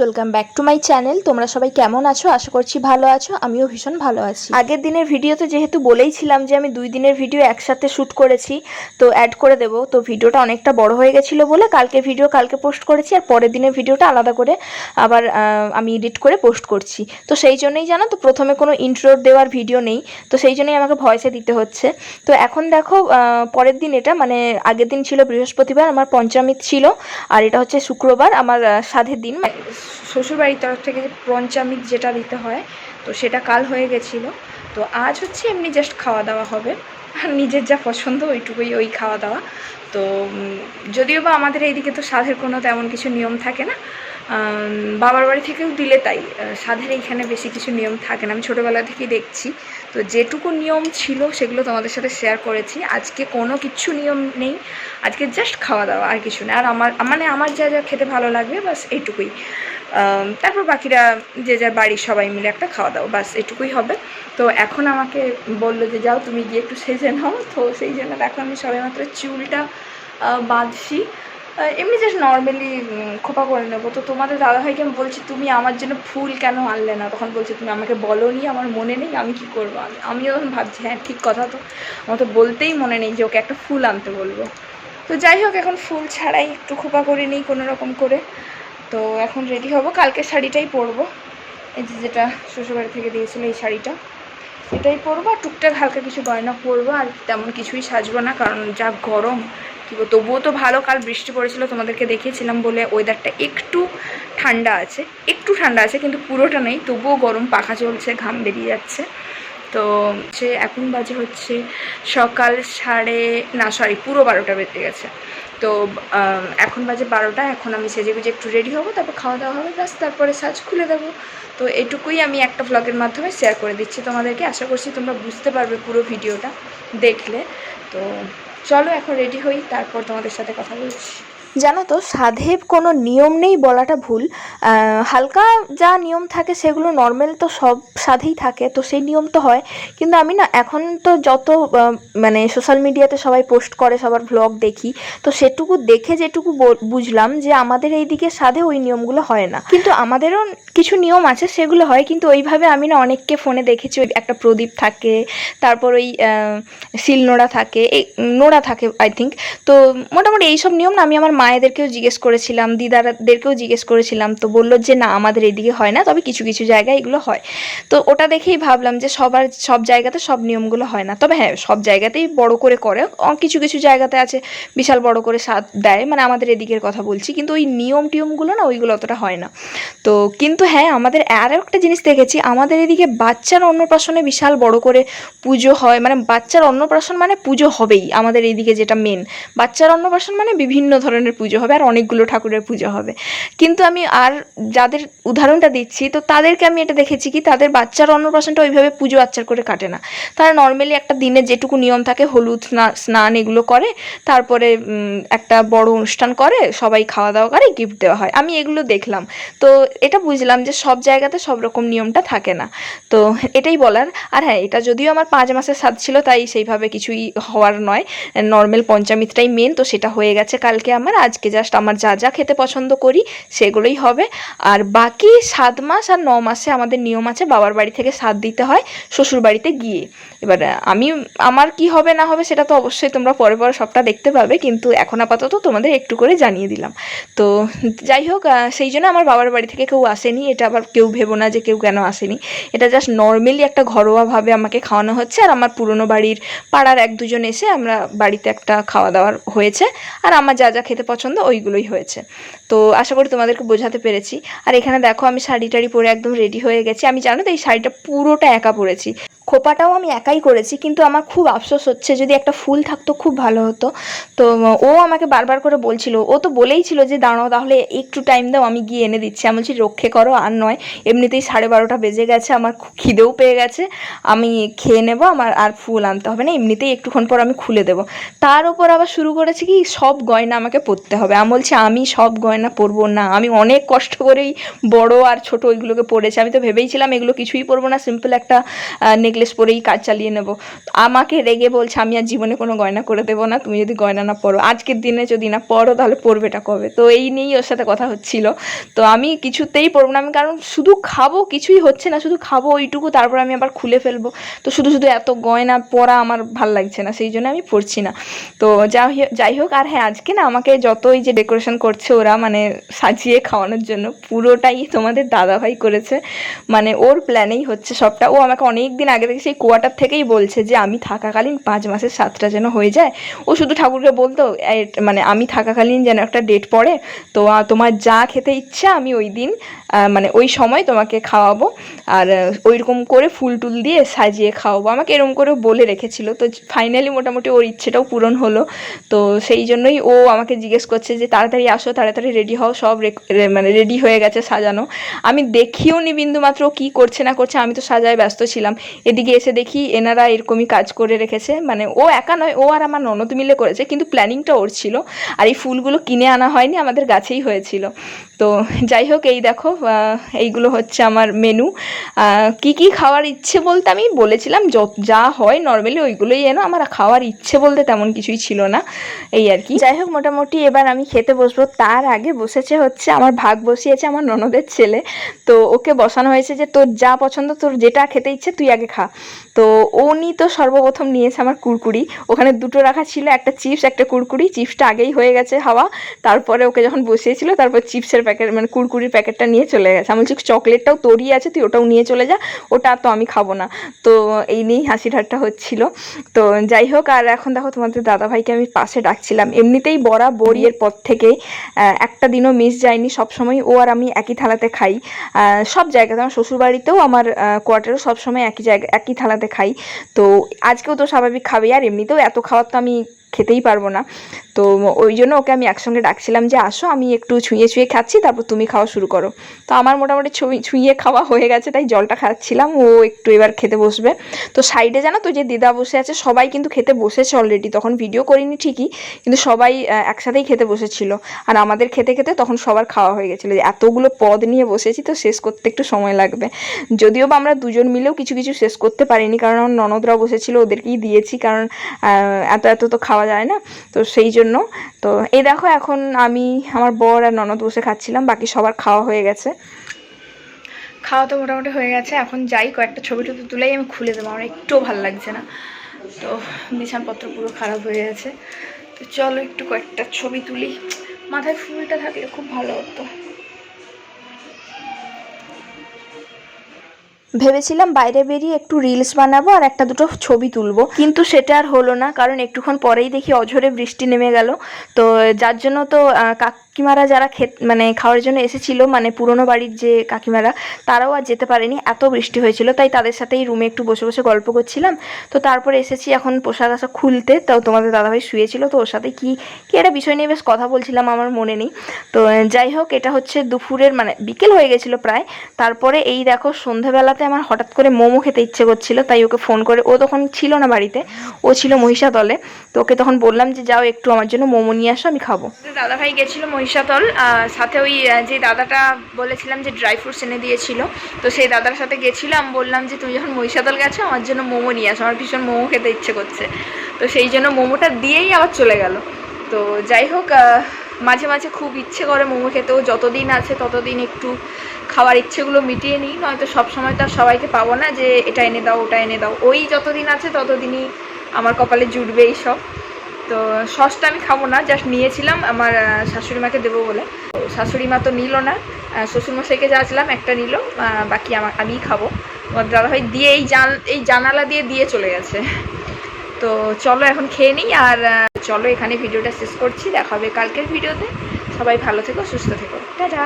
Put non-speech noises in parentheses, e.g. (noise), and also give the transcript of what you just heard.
Welcome back to my channel তোমরা সবাই কেমন আছো? আশা করছি ভালো আছো। আমিও ভীষণ ভালো আছি। আগের দিনের ভিডিওতে যেহেতু বলেইছিলাম যে আমি দুই দিনের ভিডিও একসাথে শ্যুট করেছি, তো অ্যাড করে দেবো। তো ভিডিওটা অনেকটা বড় হয়ে গেছিল বলে কালকে ভিডিও কালকে পোস্ট করেছি আর পরের দিনের ভিডিওটা আলাদা করে আবার আমি এডিট করে পোস্ট করছি। তো সেই জন্যই জানো তো প্রথমে কোনো ইন্ট্রো দেওয়ার ভিডিও নেই। তো সেই জন্যই আমাকে ভয়েসে দিতে হচ্ছে। তো এখন দেখো পরের দিন এটা মানে আগের দিন ছিল বৃহস্পতিবার, আমার পঞ্চামিত ছিল। আর এটা হচ্ছে শুক্রবার, আমার সাধের দিন। শ্বশুরবাড়ির তরফ থেকে পঞ্চামিত যেটা দিতে হয়, তো সেটা কাল হয়ে গেছিল। তো আজ হচ্ছে এমনি জাস্ট খাওয়া দাওয়া হবে। আর নিজের যা পছন্দ ওইটুকুই ওই খাওয়া দাওয়া। তো যদিও বা আমাদের এইদিকে তো সাধের কোনো তেমন কিছু নিয়ম থাকে না। বাবার বাড়ি থেকেও দিলে তাই। সাধের এইখানে বেশি কিছু নিয়ম থাকে না। আমি ছোটোবেলা থেকেই দেখছি। তো যেটুকু নিয়ম ছিল সেগুলো তোমাদের সাথে শেয়ার করেছি। আজকে কোনো কিছু নিয়ম নেই। আজকে জাস্ট খাওয়া দাওয়া, আর কিছু না। আর আমার মানে আমার যা যা খেতে ভালো লাগবে, বাস এইটুকুই। তারপর বাকিরা যে যার বাড়ির সবাই মিলে একটা খাওয়া দাওয়া, বাস এটুকুই হবে। তো এখন আমাকে বলল যে, যাও তুমি গিয়ে একটু সেজে নাও। (laughs) তো সেই জন্য দেখো আমি সবে মাত্র চুলটা বাঁধছি। এমনি জাস্ট নর্মালি খোপা করে নেব। তো তোমাদের দাদাভাইকে আমি বলছি, তুমি আমার জন্য ফুল কেন আনলে না? তখন বলছে, তুমি আমাকে বলো নি আমার মনে নেই, আমি কি করব? আমি, আমিও তখন ভাবছি হ্যাঁ ঠিক কথা তো। আমার তো বলতেই মনে নেই যে, ওকে একটা ফুল আনতে বলব। তো যাই হোক, এখন ফুল ছাড়াই একটু খোপা করে নিই কোনো রকম করে। তো এখন রেডি হব। কালকে শাড়িটাই পরবো। এই যে যেটা শ্বশুরবাড়ি থেকে দিয়েছিল এই শাড়িটা। এটাই পরবো আর টুকটাক হালকা কিছু গয়না পরবো আর তেমন কিছুই সাজবো না কারণ যা গরম, কী বলব, তবুও তো ভালো। কাল বৃষ্টি পড়েছিল, তোমাদেরকে দেখিয়েছিলাম বলে ওয়েদারটা একটু ঠান্ডা আছে। একটু ঠান্ডা আছে কিন্তু পুরোটা নেই। তবুও গরম, পাখা চলছে, ঘাম বেরিয়ে যাচ্ছে। তো সে এখন বাজে হচ্ছে সকাল সাড়ে, না সরি পুরো বারোটা বেজে গেছে। তো এখন বাজে বারোটা, এখন আমি সেজে গুজে একটু রেডি হব, তারপর খাওয়া দাওয়া হবে, ব্যাস, তারপরে সাজ খুলে দেবো। তো এটুকুই আমি একটা ব্লগের মাধ্যমে শেয়ার করে দিচ্ছি তোমাদেরকে। আশা করছি তোমরা বুঝতে পারবে পুরো ভিডিওটা দেখলে। তো, চলো এখন রেডি হই, তারপর তোমাদের সাথে কথা বলছি। জানো তো সাধে কোনো নিয়ম নেই বলাটা ভুল। হালকা যা নিয়ম থাকে সেগুলো নর্মাল তো সব সাধেই থাকে, তো সেই নিয়ম তো হয়। কিন্তু আমি না, এখন তো যত মানে সোশ্যাল মিডিয়াতে সবাই পোস্ট করে, সবার ভ্লগ দেখি, তো সেটুকু দেখে যেটুকু বুঝলাম যে আমাদের এইদিকে সাধে ওই নিয়মগুলো হয় না। কিন্তু আমাদেরও কিছু নিয়ম আছে, সেগুলো হয়, কিন্তু ওইভাবে আমি না অনেককে ফোনে দেখেছি, ওই একটা প্রদীপ থাকে, তারপর ওই শিলনোড়া থাকে, এই, নোড়া থাকে আই থিঙ্ক তো মোটামুটি এইসব নিয়ম না, আমি আমার মায়েদেরকেও জিজ্ঞেস করেছিলাম দিদারাদেরকেও জিজ্ঞেস করেছিলাম, তো বলল যে না, আমাদের এদিকে হয় না, তবে কিছু কিছু জায়গায় এগুলো হয়। তো ওটা দেখেই ভাবলাম যে সবার, সব জায়গাতে সব নিয়মগুলো হয় না। তবে হ্যাঁ সব জায়গাতেই বড় করে করে কিছু কিছু জায়গাতে আছে, বিশাল বড় করে স্বাদ দেয় মানে আমাদের এদিকের কথা বলছি, কিন্তু ওই নিয়ম টিয়মগুলো না, ওইগুলো অতটা হয় না। তো কিন্তু হ্যাঁ আমাদের আরও একটা জিনিস দেখেছি, আমাদের এদিকে বাচ্চার অন্নপ্রাশনে বিশাল বড় করে পুজো হয় মানে বাচ্চার অন্নপ্রাশন মানে পুজো হবেই, আমাদের এইদিকে যেটা মেন বাচ্চার অন্নপ্রাশন মানে বিভিন্ন ধরনের পুজো হবে আর অনেকগুলো ঠাকুরের পুজো হবে। কিন্তু আমি আর যাদের উদাহরণটা দিচ্ছি, তো তাদেরকে আমি এটা দেখেছি কি, তাদের বাচ্চার অন্নপ্রাশনটা ওইভাবে পুজো আচ্চার করে কাটে না। তারা নর্মালি একটা দিনে যেটুকু নিয়ম থাকে, হলুদ স্না- স্নান এগুলো করে, তারপরে একটা বড় অনুষ্ঠান করে, সবাই খাওয়া দাওয়া করে গিফট দেওয়া হয়। আমি এগুলো দেখলাম। তো এটা বুঝলাম যে সব জায়গাতে সব রকম নিয়মটা থাকে না। তো এটাই বলার। আর হ্যাঁ এটা যদিও আমার পাঁচ মাসের স্বাদ ছিল, তাই সেইভাবে কিছুই হওয়ার নয়। নর্মাল পঞ্চামিতটাই মেন তো সেটা হয়ে গেছে কালকে আমার। আজকে জাস্ট আমার যা যা খেতে পছন্দ করি, সেগুলোই হবে। আর বাকি সাত মাস আর ন মাসে আমাদের নিয়ম আছে বাবার বাড়ি থেকে সাত দিতে হয় শ্বশুর বাড়িতে গিয়ে। এবার, আমি, আমার কি হবে না হবে সেটা তো অবশ্যই তোমরা পরে পরে সবটা দেখতে পাবে, কিন্তু এখন আপাতত তোমাদের একটু করে জানিয়ে দিলাম। তো যাই হোক সেই জন্য আমার বাবার বাড়ি থেকে কেউ আসেনি, এটা আবার কেউ ভেবো না যে কেউ কেন আসেনি। এটা জাস্ট নর্মালি একটা ঘরোয়াভাবে আমাকে খাওয়ানো হচ্ছে, আর আমার পুরনো বাড়ির পাড়ার এক দুজন এসে আমরা বাড়িতে একটা খাওয়া দাওয়ার হয়েছে। আর আমার যা যা খেতে পছন্দ, ওইগুলোই হয়েছে। তো আশা করি তোমাদেরকে বোঝাতে পেরেছি। আর এখানে দেখো, আমি শাড়ি টাড়ি পরে একদম রেডি হয়ে গেছি। আমি জানো তো, এই শাড়িটা পুরোটা একা পরেছি। খোপাটাও আমি একাই করেছি, কিন্তু আমার খুব আফসোস হচ্ছে যদি একটা ফুল থাকতো খুব ভালো হতো। তো ও আমাকে বারবার করে বলছিল, ও তো বলেই ছিল যে দাঁড়াও তাহলে একটু টাইম দাও, আমি গিয়ে এনে দিচ্ছি। আমি বলছি, রক্ষে করো, আর নয়, এমনিতেই সাড়ে বারোটা বেজে গেছে, আমার খিদেও পেয়ে গেছে। আমি খেয়ে নেব, আমার আর ফুল আনতে হবে না, এমনিতেই একটুক্ষণ পর আমি খুলে দেবো। তার উপর আবার শুরু করেছি কি, সব গয়না আমাকে পরতে হবে। আমি বলছি, আমি সব গয়না পরবো না, আমি অনেক কষ্ট করেই বড় আর ছোট ওইগুলোকে পরেছি। আমি তো ভেবেইছিলাম এগুলো কিছুই পরবো না সিম্পল একটা নেকলেস পরেই কাজ চালিয়ে নেব। আমাকে রেগে বলছে, আমি আর জীবনে কোনো গয়না করে দেবো না, তুমি যদি গয়না না পরো আজকের দিনে যদি না পরো তাহলে পরবেটা কবে? তো এই নিয়েই ওর সাথে কথা হচ্ছিল। তো আমি কিছুতেই পরবো না। আমি কারণ শুধু খাব, কিছুই হচ্ছে না, শুধু খাব ওইটুকু, তারপর আমি আবার খুলে ফেলব। তো শুধু শুধু এত গয়না পরা আমার ভালো লাগছে না, সেই জন্য আমি পরছি না। তো যা যাই হোক, আর হ্যাঁ আজকে না আমাকে যতই যে ডেকোরেশন করছে ওরা মানে সাজিয়ে খাওয়ানোর জন্য, পুরোটাই তোমাদের দাদাভাই করেছে। মানে ওর প্ল্যানেই হচ্ছে সবটা। ও আমাকে অনেক দিন আগে থেকে সেই কোয়ার্টার থেকেই বলছে যে, আমি থাকাকালীন পাঁচ মাসের সাতটা যেন হয়ে যায়। ও শুধু ঠাকুরকে বলতো মানে আমি থাকাকালীন যেন একটা ডেট পড়ে, তো তোমার যা খেতে ইচ্ছা আমি ওই দিন মানে ওই সময় তোমাকে খাওয়াবো। আর ওই রকম করে ফুল টুল দিয়ে সাজিয়ে খাওয়াবো। আমাকে এরকম করে বলে রেখেছিল। তো ফাইনালি মোটামুটি ওর ইচ্ছেটাও পূরণ হলো। তো সেই জন্যই ও আমাকে জিজ্ঞেস করছে যে, তাড়াতাড়ি আসো, তাড়াতাড়ি রেডি হও, সব মানে রেডি হয়ে গেছে সাজানো। আমি দেখিও নি বিন্দু মাত্র কী করছে না করছে, আমি তো সাজায় ব্যস্ত ছিলাম। এদিকে এসে দেখি এনারা এরকমই কাজ করে রেখেছে। মানে ও একা নয়, ও আর আমার ননদ মিলে করেছে, কিন্তু প্ল্যানিংটা ওর ছিল। আর এই ফুলগুলো কিনে আনা হয়নি, আমাদের গাছেই হয়েছিল। তো যাই হোক, এই দেখো এইগুলো হচ্ছে আমার মেনু কি কি খাওয়ার ইচ্ছে বলতে আমি বলেছিলাম যা হয় নর্মালি ওইগুলোই এনো, আমার খাওয়ার ইচ্ছে বলতে তেমন কিছুই ছিল না, এই আর কি। যাই হোক, মোটামুটি এবার আমি খেতে বসবো। তার আগে বসেছে হচ্ছে আমার ভাগ বসিয়েছে আমার ননদের ছেলে। তো ওকে বসানো হয়েছে যে, তোর যা পছন্দ, তোর যেটা খেতে ইচ্ছে, তুই আগে খা। তো উনি তো সর্বপ্রথম নিয়েছে আমার কুরকুরি। ওখানে দুটো রাখা ছিল, একটা চিপস, একটা কুরকুরি। চিপসটা আগেই হয়ে গেছে হাওয়া। তারপরে ওকে যখন বসিয়েছিল, তারপর চিপসের প্যাকেট মানে কুরকুরির প্যাকেটটা নিয়ে চলে গেছে। আমি বলছি, চকলেটটাও তোরই আছে, তুই ওটাও নিয়ে চলে যা, ওটা তো আমি খাব না। তো এই নিয়েই হাসি ঠাট্টা হচ্ছিল। তো যাই হোক, আর এখন দেখো তোমাদের দাদাভাইকে আমি পাশে ডাকছিলাম। এমনিতেই বড়া বড়িয়ের পর থেকেই একটা দিনও মিস যায়নি। সবসময় ও আর আমি একই থালাতে খাই। সব জায়গাতে আমার শ্বশুরবাড়িতেও আমার কোয়ার্টারও সবসময় একই জায়গা, একই থালাতে খাই। তো আজকেও তো স্বাভাবিক খাবেই আর এমনিতেও এত খাওয়ার তো আমি খেতেই পারব না। তো ওই জন্য ওকে আমি একসঙ্গে ডাকছিলাম যে, আসো, আমি একটু ছুঁয়ে ছুঁয়ে খাচ্ছি, তারপর তুমি খাওয়া শুরু করো। তো আমার মোটামুটি ছুঁয়ে খাওয়া হয়ে গেছে, তাই জলটা খাচ্ছিলাম, ও একটু এবার খেতে বসবে। তো সাইডে জানো তো যে দিদা বসে আছে, সবাই কিন্তু খেতে বসেছে অলরেডি তখন ভিডিও করিনি ঠিকই, কিন্তু সবাই একসাথেই খেতে বসেছিল। আর আমাদের খেতে খেতে তখন সবার খাওয়া হয়ে গেছিল। এতগুলো পদ নিয়ে বসেছি তো শেষ করতে একটু সময় লাগবে। যদিও বা আমরা দুজন মিলেও কিছু কিছু শেষ করতে পারিনি, কারণ আমার ননদরাও বসেছিল, ওদেরকেই দিয়েছি, কারণ এত এত তো খাওয়া যায় না। তো সেই জন্য, তো এই দেখো এখন আমি, আমার বর আর ননদ বসে খাচ্ছিলাম, বাকি সবার খাওয়া হয়ে গেছে। খাওয়া তো মোটামুটি হয়ে গেছে, এখন যাই, কয়েকটা ছবি টবি তুলেই আমি খুলে দেবো, আমার একটুও ভালো লাগছে না। তো বিছানপত্র পুরো খারাপ হয়ে গেছে। তো চলো একটু কয়েকটা ছবি তুলি। মাথায় ফুলটা থাকলে খুব ভালো হতো। ভেবেছিলাম বাইরে বেরিয়ে একটু রিলস বানাবো আর একটা দুটো ছবি তুলবো। কিন্তু সেটা আর হলো না কারণ একটুক্ষণ পরেই দেখি অঝরে বৃষ্টি নেমে গেল। তো যার জন্য তো আহ, কাকিমারা যারা খেত মানে খাওয়ার জন্য এসেছিল মানে পুরনো বাড়ির যে কাকিমারা, তারাও আর যেতে পারেনি। এত বৃষ্টি হয়েছিল, তাই তাদের সাথেই রুমে একটু বসে বসে গল্প করছিলাম। তো তারপরে এসেছি এখন পোশাক আশাক খুলতে। তাও তোমাদের দাদাভাই শুয়েছিল, তো ওর সাথে কি কি একটা বিষয় নিয়ে বেশ কথা বলছিলাম, আমার মনে নেই। তো যাই হোক, এটা হচ্ছে দুপুরের মানে বিকেল হয়ে গেছিল প্রায়। তারপরে এই দেখো সন্ধ্যাবেলাতে আমার হঠাৎ করে মোমো খেতে ইচ্ছে করছিল, তাই ওকে ফোন করে, ও তখন ছিল না বাড়িতে, ও ছিল মহিষাদলে। তো ওকে তখন বললাম যে, যাও একটু আমার জন্য মোমো নিয়ে আসো, আমি খাব। দাদা ভাই গেছিল মহিষাদল আহ, সাথে ওই যে দাদাটা বলেছিলাম যে ড্রাই ফ্রুটস এনে দিয়েছিল তো সেই দাদার সাথে গেছিলাম বললাম যে তুমি যখন মহিষাদল গেছো আমার জন্য মোমো নিয়ে আসো আমার ভীষণ মোমো খেতে ইচ্ছে করছে। তো সেই জন্য মোমোটা দিয়েই আবার চলে গেল। তো যাই হোক মাঝে মাঝে খুব ইচ্ছে করে মোমো খেতেও যতদিন আছে ততদিন একটু খাওয়ার ইচ্ছেগুলো মিটিয়ে নিই নয়তো সব সময় তো আর সবাইকে পাবো না যে এটা এনে দাও ওটা এনে দাও। ওই যতদিন আছে ততদিনই আমার কপালে জুটবে এই সব। তো সসটা আমি খাব না জাস্ট নিয়েছিলাম, আমার শাশুড়ি মাকে দেবো বলে। শাশুড়ি মা তো নিল না শ্বশুরমশাইকে যাচ্ছিলাম একটা নিল বাকি আমার আমিই খাব। আমার দাদাভাই দিয়ে এই জান, এই জানালা দিয়ে দিয়ে চলে গেছে। তো চলো এখন খেয়ে নিই আর চলো এখানে ভিডিওটা শেষ করছি, দেখা হবে কালকের ভিডিওতে। সবাই ভালো থেকো, সুস্থ থেকো। টাটা!